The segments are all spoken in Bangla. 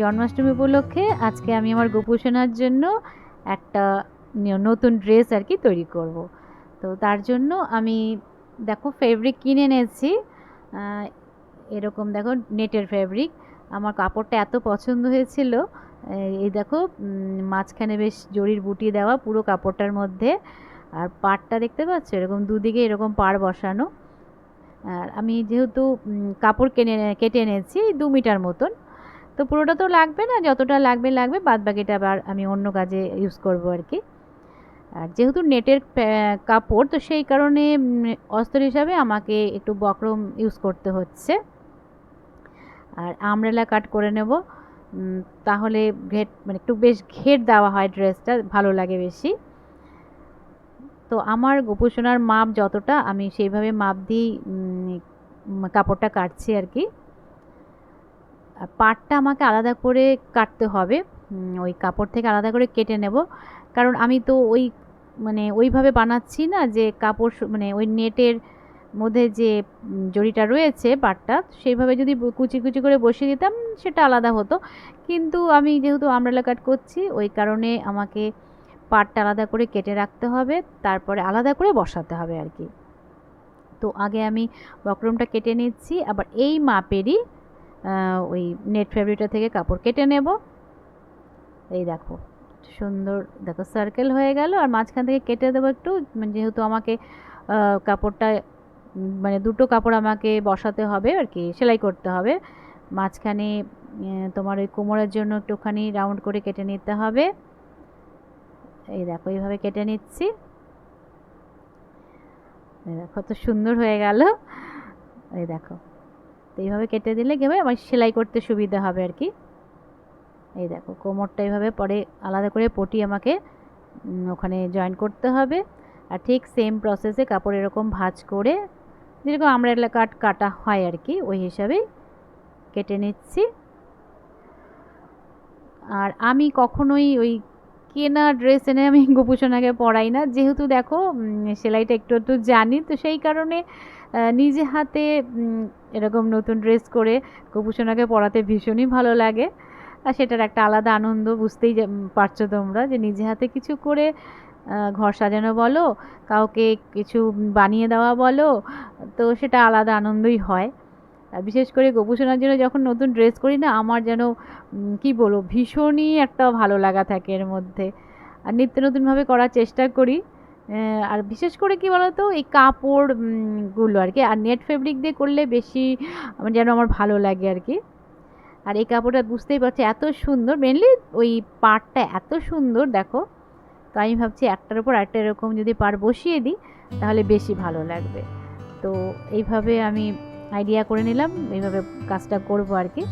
জন্মাষ্টমী উপলক্ষে আজকে আমি আমার গোপুসোনার জন্য একটা নতুন ড্রেস আর কি তৈরি করব। তো তার জন্য আমি, দেখো ফেব্রিক কিনে এনেছি। এরকম দেখো, নেটের ফেব্রিক আমার কাপড়টা এত পছন্দ হয়েছিল। এই দেখো মাঝখানে বেশ জরির বুটি দেওয়া পুরো কাপড়টার মধ্যে। আর পাড়টা দেখতে পাচ্ছ? এরকম দুদিকে এরকম পাড় বসানো। আর আমি যেহেতু কাপড় কেনে, কেটে এনেছি, দু মিটার মতন। তো পুরোটা তো লাগবে না, যতটা লাগবে লাগবে, বাদ বাকিটা আবার আমি অন্য কাজে ইউজ করব আর কি। আর যেহেতু নেটের কাপড়, তো সেই কারণে অস্ত্র হিসাবে আমাকে একটু বক্রম ইউজ করতে হচ্ছে। আর আমরেলা কাট করে নেব তাহলে ঘেট মানে একটু বেশ ঘের দেওয়া হয় ড্রেসটা ভালো লাগে বেশি। তো আমার গোপুসোনার মাপ যতটা, আমি সেইভাবে মাপ দিয়েই কাপড়টা কাটছি আর কি। পাটটা আমাকে আলাদা করে কাটতে হবে। ওই কাপড় থেকে আলাদা করে কেটে নেব। কারণ আমি তো ওই মানে ওইভাবে বানাচ্ছি না যে কাপড় মানে ওই নেটের মধ্যে যে জরিটা রয়েছে পাটটা, সেইভাবে যদি কুচি কুচি করে বসিয়ে দিতাম, সেটা আলাদা হতো। কিন্তু আমি যেহেতু আমরেলা কাট করছি, ওই কারণে আমাকে পাটটা আলাদা করে কেটে রাখতে হবে, তারপরে আলাদা করে বসাতে হবে আর কি। তো আগে আমি বক্রমটা কেটে নিচ্ছি, আবার এই মাপেরই ওই নেট ফেব্রিকটা থেকে কাপড় কেটে নেব। এই দেখো, সুন্দর দেখো সার্কেল হয়ে গেল। আর মাঝখান থেকে কেটে দেবো একটু মানে যেহেতু আমাকে কাপড়টা মানে দুটো কাপড় আমাকে বসাতে হবে আর কি, সেলাই করতে হবে। মাঝখানে তোমার ওই কোমরের জন্য একটুখানি রাউন্ড করে কেটে নিতে হবে। এই দেখো, এইভাবে কেটে নিচ্ছি। দেখো কত সুন্দর হয়ে গেল। এই দেখো তো এইভাবে কেটে দিলে কি হবে? আমার সেলাই করতে সুবিধা হবে আর কি। এই দেখো, কোমরটা এইভাবে পরে আলাদা করে পটি আমাকে ওখানে জয়েন করতে হবে। আর ঠিক সেম প্রসেসে কাপড় এরকম ভাঁজ করে, যেরকম আমরা কাট, কাটা হয় আর কি, ওই হিসাবেই কেটে নিচ্ছি। আর আমি কখনোই ওই কেনা ড্রেস এনে আমি গোপুসোনাকে পরাই না। যেহেতু দেখো সেলাইটা একটু একটু জানি, তো সেই কারণে নিজে হাতে এরকম নতুন ড্রেস করে গোপুসোনাকে পরাতে ভীষণই ভালো লাগে। আর সেটার একটা আলাদা আনন্দ, বুঝতেই পারছ তোমরা যে, নিজে হাতে কিছু করে ঘর সাজানো বলো, কাউকে কিছু বানিয়ে দেওয়া বলো, তো সেটা আলাদা আনন্দই হয়। আর বিশেষ করে গোপুসোনার জন্য যখন নতুন ড্রেস করি না আমার যেন কি বলব ভীষণই একটা ভালো লাগা থাকে এর মধ্যে। আর নিত্য নতুনভাবে করার চেষ্টা করি। আর বিশেষ করে কি বলতো এই কাপড় উম, গুলো আর কি আর নেট ফেব্রিক দিয়ে করলে বেশি যেন আমার ভালো লাগে আর কি। আর এই কাপড়টা বুঝতেই পারছি এত সুন্দর মেনলি ওই পাড়টা এত সুন্দর দেখো। তো আমি ভাবছি একটার উপর একটা এরকম যদি পাড় বসিয়ে দিই তাহলে বেশি ভালো লাগবে। তো এইভাবে আমি আইডিয়া করে নিলাম এইভাবে কাজটা করব আর কি।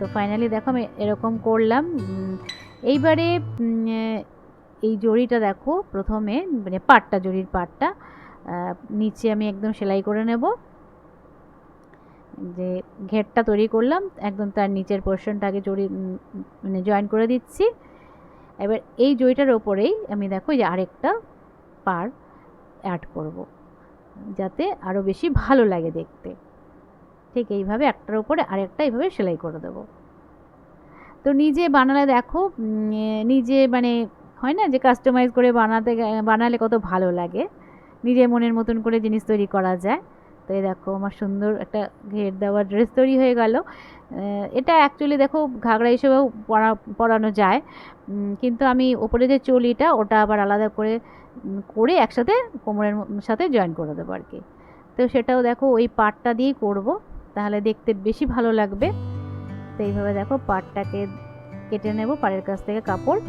তো ফাইনালি দেখো আমি এরকম করলাম এইবারে এই জড়িটা দেখো প্রথমে মানে পাটটা, জড়ির পাটটা নিচে আমি একদম সেলাই করে নেব। যে ঘেরটা তৈরি করলাম, একদম তার নিচের পোর্শনটাকে জড়ি মানে জয়েন করে দিচ্ছি। এবার এই জড়িটার ওপরেই আমি দেখো যে আরেকটা পার অ্যাড করব, যাতে আরও বেশি ভালো লাগে দেখতে। ঠিক এইভাবে একটার উপরে আরেকটা এইভাবে সেলাই করে দেবো। তো নিজে বানালে দেখো নিজে মানে হয় না যে কাস্টমাইজ করে বানাতে বানালে কত ভালো লাগে। নিজের মনের মতন করে জিনিস তৈরি করা যায়। তো এই দেখো আমার সুন্দর একটা ঘের দেওয়া ড্রেস তৈরি হয়ে গেল। এটা অ্যাকচুয়ালি দেখো ঘাগরা হিসেবেও পরা, পরানো যায়। কিন্তু আমি ওপরে যে চলিটা, ওটা আবার আলাদা করে করে একসাথে কোমরের সাথে জয়েন করে দেবো আর কি তো সেটাও দেখো ওই পাটটা দিয়েই করব। তাহলে দেখতে বেশি ভালো লাগবে। তো এইভাবে দেখো পাটটাকে কেটে নেব পাড়ের কাছ থেকে কাপড়।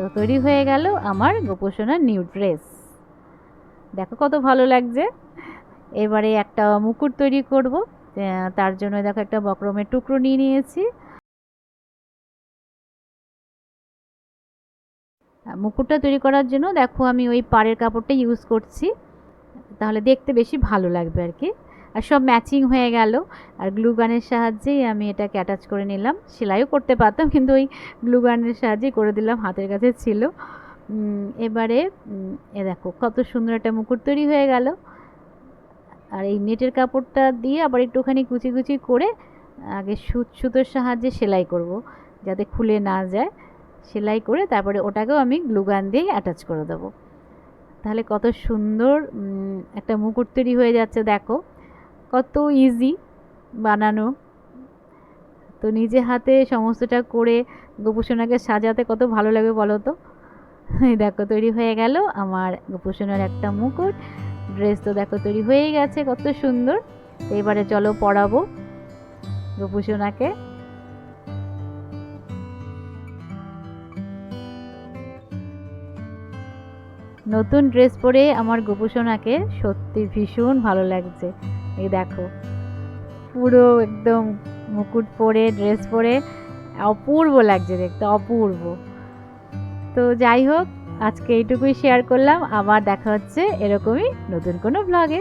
তো তৈরি হয়ে গেল আমার গোপোষণার নিউ ড্রেস। দেখো কত ভালো লাগছে। এবারে একটা মুকুট তৈরি করব। তার জন্য দেখো একটা বক্রমের টুকরো নিয়ে নিয়েছি। মুকুটটা তৈরি করার জন্য দেখো আমি ওই পাড়ের কাপড়টা ইউজ করছি। তাহলে দেখতে বেশি ভালো লাগবে আর কি। আর সব ম্যাচিং হয়ে গেল। আর গ্লু গানের সাহায্যেই আমি এটাকে অ্যাটাচ করে নিলাম। সেলাইও করতে পারতাম, কিন্তু ওই গ্লু গানের সাহায্যেই করে দিলাম, হাতের কাছে ছিল। এবারে এ দেখো, কত সুন্দর একটা মুকুট তৈরি হয়ে গেল। আর এই নেটের কাপড়টা দিয়ে আবার একটুখানি কুচি কুচি করে আগে সুত, সুতোর সাহায্যে সেলাই করব, যাতে খুলে না যায়। সেলাই করে তারপরে ওটাকেও আমি গ্লুগান দিয়ে অ্যাটাচ করে দেবো। তাহলে কত সুন্দর একটা মুকুট তৈরি হয়ে যাচ্ছে, দেখো। কত ইজি বানানো। তো নিজে হাতে সমস্তটা করে গোপুসোনাকে সাজাতে কত ভালো লাগে বলো তো? এই দেখো তৈরি হয়ে গেল আমার গোপুসোনার একটা মুকুট। ড্রেস তো দেখো তৈরি হয়েই গেছে, কত সুন্দর। এবারে চলো পরাবো গোপুসোনাকে। নতুন ড্রেস পরে আমার গোপুসোনাকে সত্যি ভীষণ ভালো লাগছে। এই দেখো, পুরো একদম মুকুট পরে ড্রেস পরে, অপূর্ব লাগছে দেখতে, অপূর্ব। তো যাই হোক, আজকে এইটুকুই শেয়ার করলাম, আবার দেখা হচ্ছে এরকমই নতুন কোনো ব্লগে